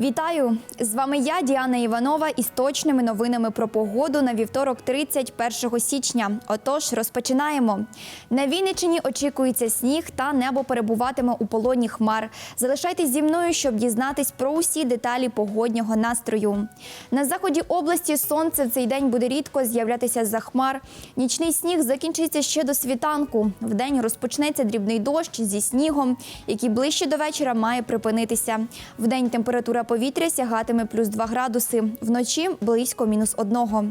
Вітаю! З вами я, Діана Іванова, із точними новинами про погоду на вівторок, 31 січня. Отож, розпочинаємо. На Вінниччині очікується сніг та небо перебуватиме у полоні хмар. Залишайтесь зі мною, щоб дізнатись про усі деталі погоднього настрою. На заході області сонце в цей день буде рідко з'являтися за хмар. Нічний сніг закінчиться ще до світанку. Вдень розпочнеться дрібний дощ зі снігом, який ближче до вечора має припинитися. Вдень температура повітря сягатиме плюс 2 градуси, вночі близько мінус одного.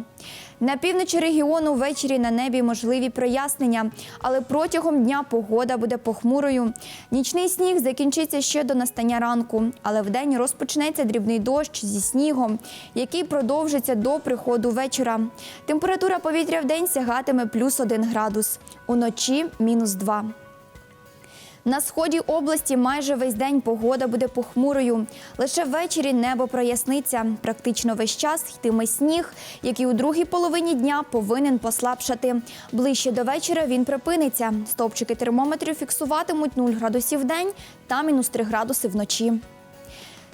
На півночі регіону ввечері на небі можливі прояснення, але протягом дня погода буде похмурою. Нічний сніг закінчиться ще до настання ранку, але вдень розпочнеться дрібний дощ зі снігом, який продовжиться до приходу вечора. Температура повітря вдень сягатиме плюс 1 градус, уночі мінус 2. На сході області майже весь день погода буде похмурою. Лише ввечері небо проясниться. Практично весь час йтиме сніг, який у другій половині дня повинен послабшати. Ближче до вечора він припиниться. Стовпчики термометрів фіксуватимуть 0 градусів в день та мінус 3 градуси вночі.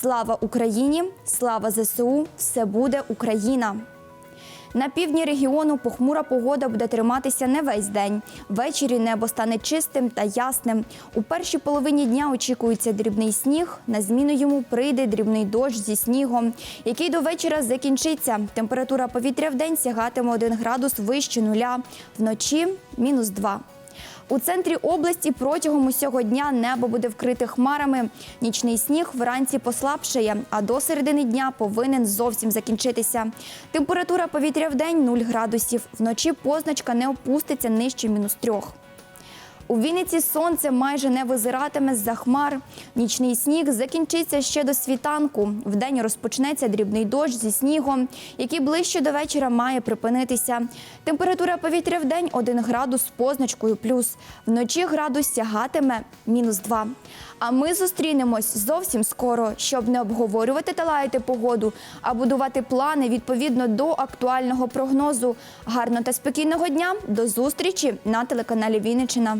Слава Україні! Слава ЗСУ! Все буде Україна! На півдні регіону похмура погода буде триматися не весь день. Ввечері небо стане чистим та ясним. У першій половині дня очікується дрібний сніг. На зміну йому прийде дрібний дощ зі снігом, який до вечора закінчиться. Температура повітря в день сягатиме 1 градус вище нуля, вночі мінус 2. У центрі області протягом усього дня небо буде вкрите хмарами. Нічний сніг вранці послабшає, а до середини дня повинен зовсім закінчитися. Температура повітря в день 0 градусів. Вночі позначка не опуститься нижче мінус трьох. У Вінниці сонце майже не визиратиме з-за хмар. Нічний сніг закінчиться ще до світанку. Вдень розпочнеться дрібний дощ зі снігом, який ближче до вечора має припинитися. Температура повітря вдень 1 градус з позначкою плюс. Вночі градус сягатиме мінус 2. А ми зустрінемось зовсім скоро, щоб не обговорювати та лаяти погоду, а будувати плани відповідно до актуального прогнозу. Гарного та спокійного дня. До зустрічі на телеканалі Вінниччина.